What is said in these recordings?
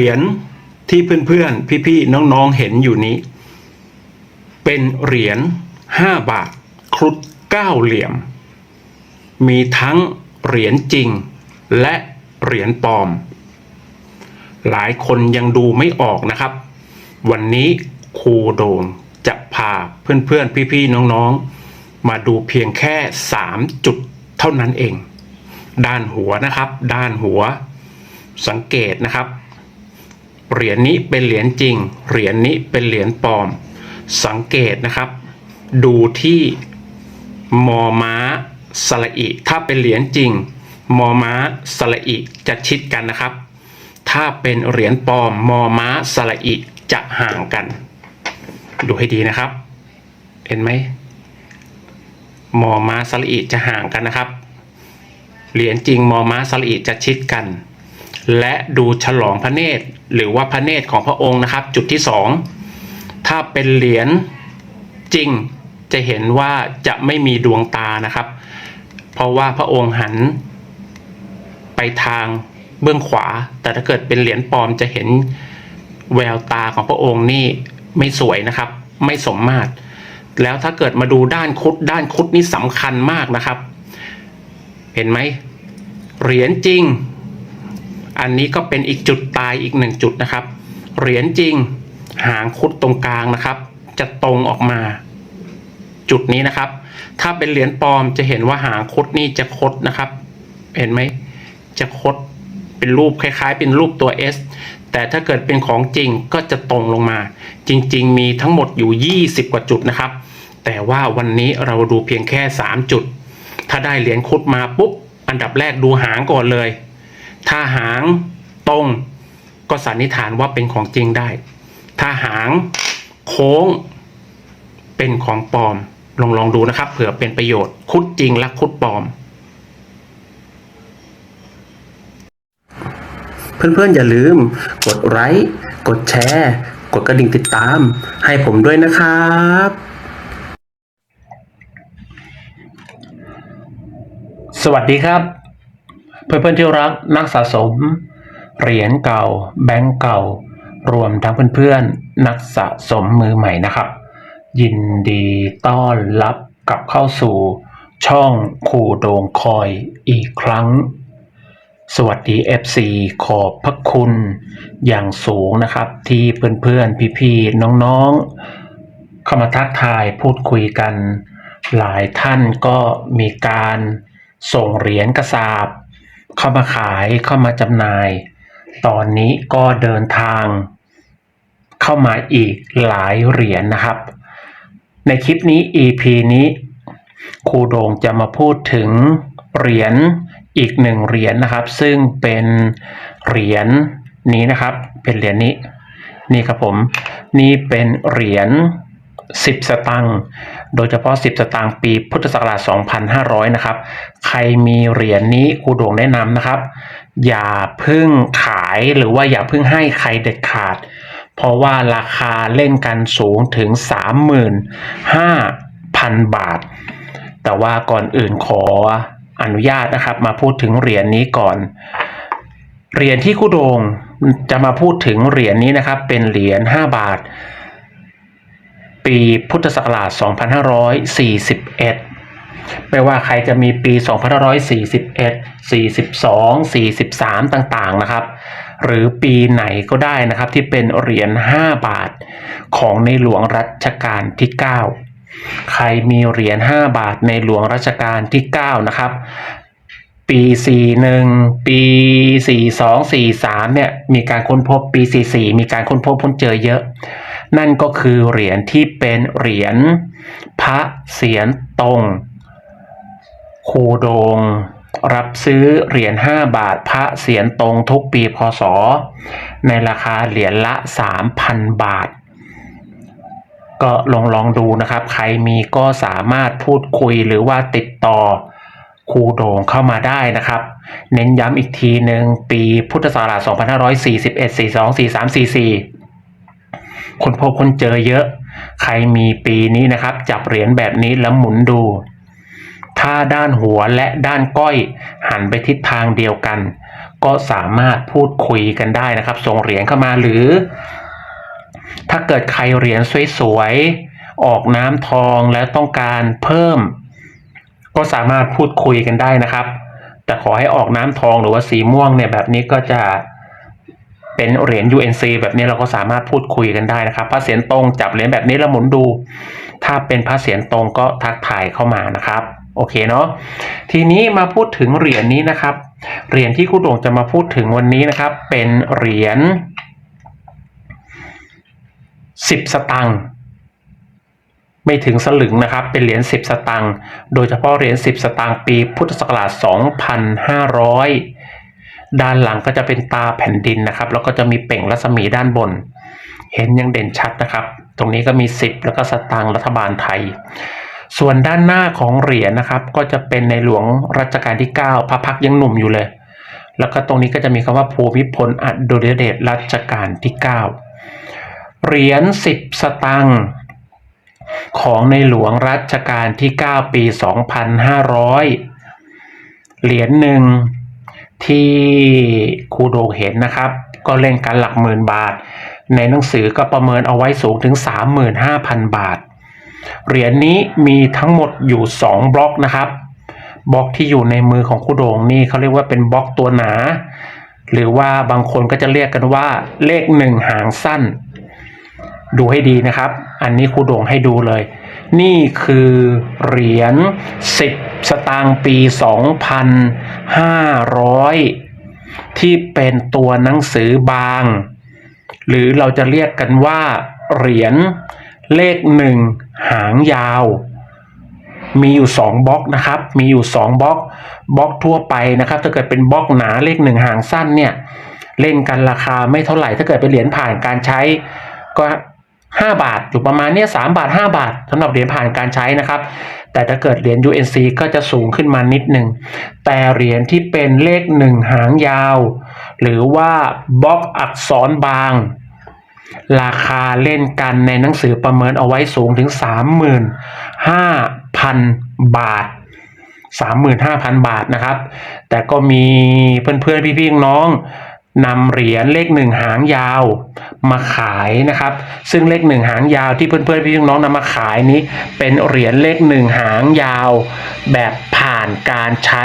รียญที่เพื่อนๆ พี่ๆ น้องๆ เห็นอยู่นี้ เป็นเหรียญ5บาท ครุฑเก้าเหลี่ยม มีทั้งเหรียญจริง และเหรียญปลอม หลายคนยังดูไม่ออกนะครับ วันนี้ครูโดงจะพาเพื่อนๆ พี่ๆ น้องๆ มาดูเพียงแค่ 3 จุดเท่านั้นเอง ด้านหัวนะครับ ด้านหัว สังเกตนะครับ เหรียญนี้เป็นเหรียญจริง เหรียญนี้เป็นเหรียญปลอม สังเกตนะครับ ดูที่มอม้าสระอิ ถ้าเป็นเหรียญจริง มอม้าสระอิจะชิดกันนะครับ ถ้าเป็นเหรียญปลอม มอม้าสระอิจะห่างกัน ดูให้ดีนะครับ เห็นไหมมอม้าสระอิจะห่างกันนะครับ เหรียญจริงมอม้าสระอิจะชิดกัน และดูฉลองพระเนตรหรือว่าพระเนตรของพระองค์นะครับ จุดที่สองถ้าเป็นเหรียญจริงจะเห็นว่าจะไม่มีดวงตานะครับ เพราะว่าพระองค์หันไปทางเบื้องขวา แต่ถ้าเกิดเป็นเหรียญปลอมจะเห็นแววตาของพระองค์นี่ไม่สวยนะครับ ไม่สมมาตร แล้วถ้าเกิดมาดูด้านคุดด้านคุดนี่สำคัญมากนะครับ เห็นไหมเหรียญจริง อันนี้ก็เป็นอีกจุดตายอีกหนึ่งจุดนะครับ เหรียญจริงหางคุดตรงกลางนะครับ จะตรงออกมา จุดนี้นะครับ ถ้าเป็นเหรียญปลอมจะเห็นว่าหางคุดนี่จะคดนะครับ เห็นไหมจะคดเป็นรูปคล้าย ๆ เป็นรูปตัว S แต่ถ้าเกิดเป็นของจริงก็จะตรงลงมา จริง ๆ มีทั้งหมดอยู่ 20 กว่าจุดนะครับ แต่ว่าวันนี้เราดูเพียงแค่ 3 จุด ถ้าได้เหรียญคุดมาปุ๊บอันดับแรกดูหางก่อนเลย ถ้าหางตรงก็สันนิษฐานว่าเป็นของจริงได้ ถ้าหางโค้งเป็นของปลอม ลองลองดูนะครับ เผื่อเป็นประโยชน์ คุดจริงและคุดปลอม เพื่อนๆอย่าลืม กดไลค์ กดแชร์ กดกระดิ่งติดตาม ให้ผมด้วยนะครับสวัสดีครับ เพื่อนๆที่รักนักสะสม เหรียญเก่า แบงก์เก่า รวมทั้งเพื่อนๆนักสะสมมือใหม่นะครับ ยินดีต้อนรับกลับเข้าสู่ ช่องคูโดงคอยอีกครั้ง สวัสดี FC ขอบพระคุณอย่างสูงนะครับ ที่เพื่อนๆพี่ๆน้องๆ เข้ามาทักทายพูดคุยกัน หลายท่านก็มีการส่งเหรียญกระสาบ เข้ามาขายเข้ามาจำหน่าย ตอนนี้ก็เดินทาง เข้ามาอีกหลายเหรียญนะครับ ในคลิปนี้ EP นี้ครูโดงจะมาพูดถึงเหรียญอีกหนึ่งเหรียญนะครับ ซึ่งเป็นเหรียญนี้นะครับ เป็นเหรียญนี้ นี่ครับผม นี่เป็นเหรียญ 10 สตังค์โดยเฉพาะ 10 สตางค์ปีพุทธศักราช 2500 นะครับ ใครมีเหรียญนี้ครูโด่งแนะนำนะครับ อย่าเพึ่งขายหรือว่าอย่าเพึ่งให้ใครเด็ดขาด เพราะว่าราคาเล่นกันสูงถึง 35,000 บาท แต่ว่าก่อนอื่นขออนุญาตนะครับ มาพูดถึงเหรียญนี้ก่อน เหรียญที่ครูโดงจะมาพูดถึงเหรียญนี้นะครับ เป็นเหรียญ5บาท ปีพุทธศักราช 2541 ไม่ว่าใครจะมีปี 2541 42 43 ต่างๆ นะครับ หรือปีไหนก็ได้นะครับที่เป็นเหรียญ 5 บาทของในหลวงรัชกาลที่ 9 ใครมีเหรียญ 5 บาทในหลวงรัชกาลที่ 9 นะครับปี 41 ปี 42 43 เนี่ย มีการค้นพบปี 44 มีการค้นพบพ้นเจอเยอะ นั่นก็คือเหรียญที่เป็นเหรียญพระเสียรตรงคูโดง รับซื้อเหรียญ5บาทพระเสียรตรงทุกปีพศ ในราคาเหรียญละ 3,000 บาท ก็ลองลองดูนะครับ ใครมีก็สามารถพูดคุยหรือว่าติดต่อครูโด่งเข้ามาได้นะครับ เน้นย้ำอีกทีหนึ่งปีพุทธศักราช2541 42 43 44 คนพบคนเจอเยอะ ใครมีปีนี้นะครับ จับเหรียญแบบนี้แล้วหมุนดู ถ้าด้านหัวและด้านก้อยหันไปทิศทางเดียวกัน ก็สามารถพูดคุยกันได้นะครับ ส่งเหรียญเข้ามาหรือ ถ้าเกิดใครเหรียญสวยๆออกน้ำทองแล้วต้องการเพิ่ม ก็สามารถพูดคุยกันได้นะครับ แต่ขอให้ออกน้ำทองหรือว่าสีม่วงเนี่ยแบบนี้ก็จะ เป็นเหรียญ UNC แบบนี้เราก็สามารถพูดคุยกันได้นะครับพระเสียรตรงจับเหรียญแบบนี้แล้วหมุนดู ถ้าเป็นพระเสียรตรงก็ทักทายเข้ามานะครับโอเคเนาะทีนี้มาพูดถึงเหรียญนี้นะครับ เหรียญที่ครูโด่งจะมาพูดถึงวันนี้นะครับ เป็นเหรียญสิบสตังค์ไม่ถึงสลึงนะครับ เป็นเหรียญสิบสตังค์โดยเฉพาะเหรียญสิบสตังค์ปีพุทธศักราช2,500 ด้านหลังก็จะเป็นตาแผ่นดินนะครับ แล้วก็จะมีเป่งรัศมีด้านบน เห็นยังเด่นชัดนะครับ ตรงนี้ก็มี 10 แล้วก็สตางค์รัฐบาลไทย ส่วนด้านหน้าของเหรียญนะครับ ก็จะเป็นในหลวงรัชกาลที่ 9 พระพักยังหนุ่มอยู่เลย แล้วก็ตรงนี้ก็จะมีคำว่าภูมิพลอดุลยเดชรัชกาลที่ 9 เหรียญ10 สตางค์ของในหลวงรัชกาลที่ 9 ปี 2500 เหรียญหนึ่ง ที่ครูโดงเห็นนะครับ ก็เล่นกันหลักหมื่นบาท ในหนังสือก็ประเมินเอาไว้สูงถึง 35,000 บาท เหรียญนี้มีทั้งหมดอยู่ 2 บล็อกนะครับ บล็อกที่อยู่ในมือของครูโดงนี่เขาเรียกว่าเป็นบล็อกตัวหนา หรือว่าบางคนก็จะเรียกกันว่าเลขหนึ่งหางสั้น ดูให้ดีนะครับ อันนี้ครูโดงให้ดูเลย นี่คือเหรียญ 10 สตางค์ปี 2500 ที่เป็นตัวหนังสือบาง หรือเราจะเรียกกันว่าเหรียญเลขหนึ่งหางยาว มีอยู่2บล็อกนะครับ มีอยู่2บล็อกบล็อกทั่วไปนะครับ ถ้าเกิดเป็นบล็อกหนาเลขหนึ่งหางสั้นเนี่ยเล่นกันราคาไม่เท่าไหร่ถ้าเกิดเป็นเหรียญผ่านการใช้ก็ 5 บาท อยู่ประมาณเนี้ยสบาท 5 บาทสำหรับเหรียญผ่านการใช้นะครับ แต่ถ้าเกิดเหรียญ UNC ก็จะสูงขึ้นมานิดหนึ่ง แต่เหรียญที่เป็นเลขหนึ่งหางยาว หรือว่าบล็อกอักษรบาง ราคาเล่นกันในหนังสือประเมินเอาไว้สูงถึง 35,000 บาท 35,000 บาทนะครับ แต่ก็มีเพื่อนๆพี่ๆน้องๆ นำเหรียญเลขหนึ่งหางยาวมาขายนะครับ ซึ่งเลขหนึ่งหางยาวที่เพื่อนๆพี่น้องนำมาขายนี้ เป็นเหรียญเลขหนึ่งหางยาว แบบผ่านการใช้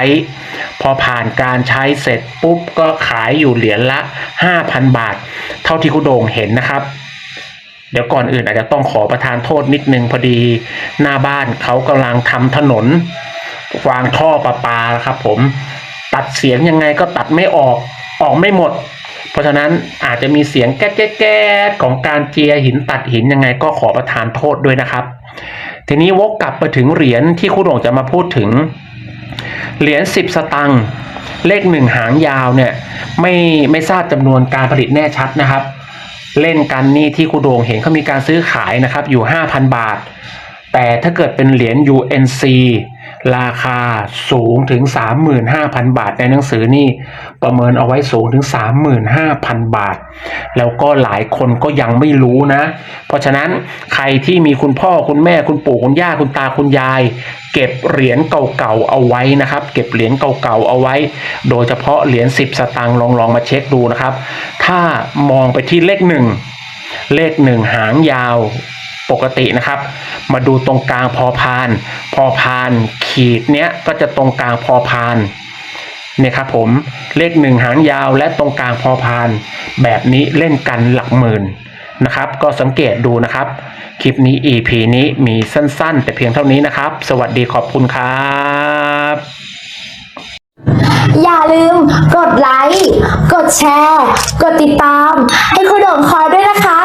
พอผ่านการใช้เสร็จปุ๊บก็ขายอยู่เหรียญละ 5,000 บาท เท่าที่คุณโด่งเห็นนะครับ เดี๋ยวก่อนอื่นอาจจะต้องขอประทานโทษนิดนึงพอดีหน้าบ้านเขากำลังทำถนนวางท่อประปาครับผมตัดเสียงยังไงก็ตัดไม่ออก ออกไม่หมด เพราะฉะนั้นอาจจะมีเสียงแก๊กแก๊กของการเจียหินตัดหินยังไงก็ขอประทานโทษด้วยนะครับ ทีนี้วกกลับมาถึงเหรียญที่คุณโด่งจะมาพูดถึง เหรียญสิบสตังค์เลขหนึ่งหางยาวเนี่ยไม่ไม่ทราบจำนวนการผลิตแน่ชัดนะครับ เล่นกันนี่ที่ครูโด่งเห็นเขามีการซื้อขายนะครับอยู่ 5,000 บาท แต่ถ้าเกิดเป็นเหรียญ UNC ราคาสูงถึง 35,000 บาท ในหนังสือนี่ประเมินเอาไว้สูงถึง 35,000 บาท แล้วก็หลายคนก็ยังไม่รู้นะ เพราะฉะนั้นใครที่มีคุณพ่อคุณแม่คุณปู่คุณย่าคุณตาคุณยาย เก็บเหรียญเก่าๆเอาไว้นะครับ เก็บเหรียญเก่าๆเอาไว้ โดยเฉพาะเหรียญ10 สตางค์ลองลองมาเช็คดูนะครับ ถ้ามองไปที่เลขหนึ่งเลขหนึ่งหางยาว ปกตินะครับ มาดูตรงกลางพอพาน พอพานขีดเนี้ยก็จะตรงกลางพอพานเนี่ยครับผมเลขหนึ่งหางยาวและตรงกลางพอพาน แบบนี้เล่นกันหลักหมื่นนะครับ ก็สังเกตดูนะครับ คลิปนี้ EP นี้มีสั้นๆ แต่เพียงเท่านี้นะครับ สวัสดีขอบคุณครับ อย่าลืมกดไลค์ กดแชร์ กดติดตาม ให้คุณดงคอยด้วยนะคะ